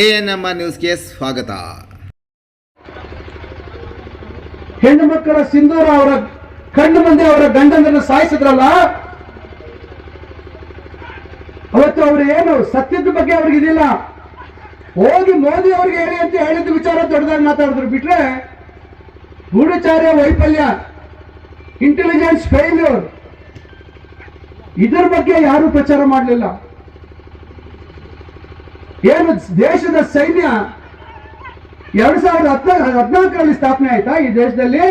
A N ನ್ಯೂಸ್ಗೆ ಸ್ವಾಗತ. ಹೆಣ್ಣು ಮಕ್ಕಳ ಸಿಂಧೂರ ಅವರ ಕಣ್ಣು ಮುಂದೆ ಅವರ ಗಂಡನನ್ನು ಸಾಯಿಸಿದ್ರಲ್ಲ? ಅವತ್ತು ಅವರು ಏನು ಸತ್ಯದ ಬಗ್ಗೆ ಅವ್ರಿಗೆ ಇದಿಲ್ಲ. ಹೋಗಿ ಮೋದಿ ಅವ್ರಿಗೆ ಹೇಳಿ ಅಂತ ಹೇಳಿದ ವಿಚಾರ ದೊಡ್ಡದಾಗಿ ಮಾತಾಡಿದ್ರು. ಬಿಟ್ರೆ ಗೂಢಚಾರ್ಯ ವೈಫಲ್ಯ ಇಂಟೆಲಿಜೆನ್ಸ್ ಫೇಲ್ಯೂರ್ ಇದರ ಬಗ್ಗೆ ಯಾರು ಪ್ರಚಾರ ಮಾಡಲಿಲ್ಲ. ಏನು ದೇಶದ ಸೈನ್ಯ ಎರಡ್ ಸಾವಿರದ ಹದಿನಾಲ್ಕು ಹದಿನಾಲ್ಕರಲ್ಲಿ ಸ್ಥಾಪನೆ ಆಯ್ತಾ ಈ ದೇಶದಲ್ಲಿ?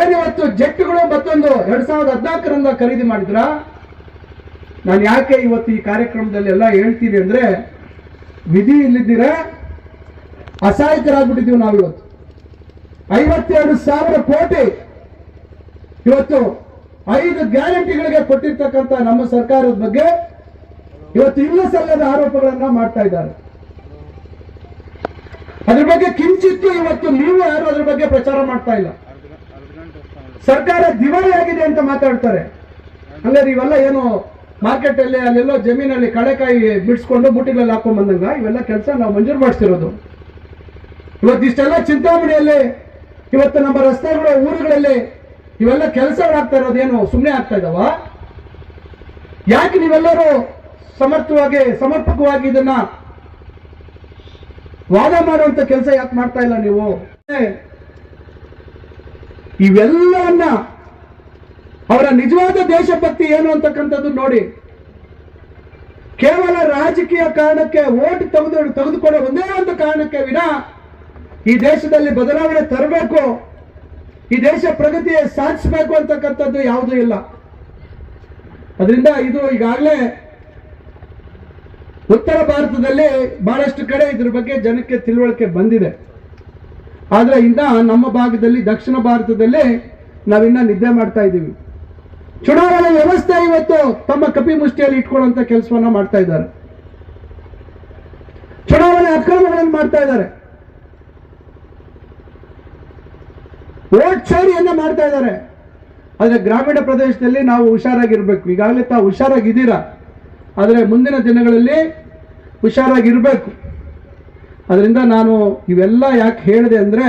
ಏನಿವತ್ತು ಜೆಟ್ಗಳು ಮತ್ತೊಂದು ಎರಡ್ ಸಾವಿರದ ಹದಿನಾಲ್ಕರಿಂದ ಖರೀದಿ ಮಾಡಿದ್ರ? ನಾನು ಯಾಕೆ ಇವತ್ತು ಈ ಕಾರ್ಯಕ್ರಮದಲ್ಲಿ ಎಲ್ಲ ಹೇಳ್ತೀನಿ ಅಂದ್ರೆ, ವಿಧಿ ಇಲ್ಲಿದ್ದೀರ? ಅಸಹಾಯಕರಾಗ್ಬಿಟ್ಟಿದ್ದೀವಿ ನಾವಿವತ್ತು. ಐವತ್ತೆರಡು ಸಾವಿರ ಕೋಟಿ ಇವತ್ತು ಐದು ಗ್ಯಾರಂಟಿಗಳಿಗೆ ಕೊಟ್ಟಿರ್ತಕ್ಕಂಥ ನಮ್ಮ ಸರ್ಕಾರದ ಬಗ್ಗೆ ಇವತ್ತು ಇಲ್ಲ ಸಲ್ಲದ ಆರೋಪಗಳನ್ನ ಮಾಡ್ತಾ ಇದ್ದಾರೆ. ಅದ್ರ ಬಗ್ಗೆ ಕಿಂಚಿತ್ತು ಇವತ್ತು ನೀವು ಯಾರು ಅದ್ರ ಬಗ್ಗೆ ಪ್ರಚಾರ ಮಾಡ್ತಾ ಇಲ್ಲ. ಸರ್ಕಾರ ದಿವಾಳಿ ಆಗಿದೆ ಅಂತ ಮಾತಾಡ್ತಾರೆ. ಅಂದ್ರೆ ಇವೆಲ್ಲ ಏನು ಮಾರ್ಕೆಟ್ ಅಲ್ಲಿ ಅಲ್ಲೆಲ್ಲೋ ಜಮೀನಲ್ಲಿ ಕಳೆಕಾಯಿ ಬಿಡಿಸ್ಕೊಂಡು ಬುಟ್ಟಿಗಳಲ್ಲಿ ಹಾಕೊಂಡ್ ಬಂದಂಗ? ಇವೆಲ್ಲ ಕೆಲಸ ನಾವು ಮಂಜೂರು ಮಾಡಿಸ್ತಿರೋದು ಇವತ್ತಿಷ್ಟೆಲ್ಲ ಚಿಂತಾಮಣಿಯಲ್ಲಿ, ಇವತ್ತು ನಮ್ಮ ರಸ್ತೆಗಳು, ಊರುಗಳಲ್ಲಿ ಇವೆಲ್ಲ ಕೆಲಸಗಳಾಗ್ತಾ ಇರೋದೇನು ಸುಮ್ಮನೆ ಆಗ್ತಾ ಇದಾವ? ಯಾಕೆ ನೀವೆಲ್ಲರೂ ಸಮರ್ಥವಾಗಿ, ಸಮರ್ಪಕವಾಗಿ ಇದನ್ನ ವಾದ ಮಾಡುವಂತ ಕೆಲಸ ಯಾಕೆ ಮಾಡ್ತಾ ಇಲ್ಲ ನೀವು? ಇವೆಲ್ಲವನ್ನ ಅವರ ನಿಜವಾದ ದೇಶಭಕ್ತಿ ಏನು ಅಂತಕ್ಕಂಥದ್ದು ನೋಡಿ. ಕೇವಲ ರಾಜಕೀಯ ಕಾರಣಕ್ಕೆ ಓಟ್ ತೆಗೆದು ತೆಗೆದುಕೊಳ್ಳೋ ಒಂದೇ ಒಂದು ಕಾರಣಕ್ಕೆ ವಿನ ಈ ದೇಶದಲ್ಲಿ ಬದಲಾವಣೆ ತರಬೇಕು. ಈ ದೇಶ ಪ್ರಗತಿ ಸಾಧಿಸಬೇಕು ಅಂತಕ್ಕಂಥದ್ದು ಯಾವುದೂ ಇಲ್ಲ. ಅದರಿಂದ ಇದು ಈಗಾಗಲೇ ಉತ್ತರ ಭಾರತದಲ್ಲಿ ಬಹಳಷ್ಟು ಕಡೆ ಇದ್ರ ಬಗ್ಗೆ ಜನಕ್ಕೆ ತಿಳುವಳಿಕೆ ಬಂದಿದೆ. ಆದ್ರೆ ಇಂದ ನಮ್ಮ ಭಾಗದಲ್ಲಿ ದಕ್ಷಿಣ ಭಾರತದಲ್ಲಿ ನಾವಿನ್ನ ನಿದ್ದೆ ಮಾಡ್ತಾ ಇದ್ದೀವಿ. ಚುನಾವಣಾ ವ್ಯವಸ್ಥೆ ಇವತ್ತು ತಮ್ಮ ಕಪಿ ಮುಷ್ಟಿಯಲ್ಲಿ ಇಟ್ಕೊಳ್ಳುವಂತ ಕೆಲಸವನ್ನ ಮಾಡ್ತಾ ಇದ್ದಾರೆ. ಚುನಾವಣೆ ಅಕ್ರಮಗಳನ್ನು ಮಾಡ್ತಾ ಇದ್ದಾರೆ. ವೋಟ್ ಚೌರಿಯನ್ನ ಮಾಡ್ತಾ ಇದ್ದಾರೆ. ಆದರೆ ಗ್ರಾಮೀಣ ಪ್ರದೇಶದಲ್ಲಿ ನಾವು ಹುಷಾರಾಗಿರ್ಬೇಕು. ಈಗಾಗಲೇ ತಾವು ಹುಷಾರಾಗಿದ್ದೀರಾ? ಆದರೆ ಮುಂದಿನ ದಿನಗಳಲ್ಲಿ ಹುಷಾರಾಗಿರಬೇಕು. ಅದರಿಂದ ನಾನು ಇವೆಲ್ಲ ಯಾಕೆ ಹೇಳಿದೆ ಅಂದ್ರೆ,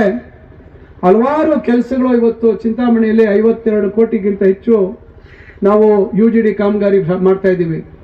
ಹಲವಾರು ಕೆಲಸಗಳು ಇವತ್ತು ಚಿಂತಾಮಣಿಯಲ್ಲಿ ಐವತ್ತೆರಡು ಕೋಟಿಗಿಂತ ಹೆಚ್ಚು ನಾವು ಯು ಜಿ ಡಿ ಕಾಮಗಾರಿ ಮಾಡ್ತಾ ಇದ್ದೀವಿ.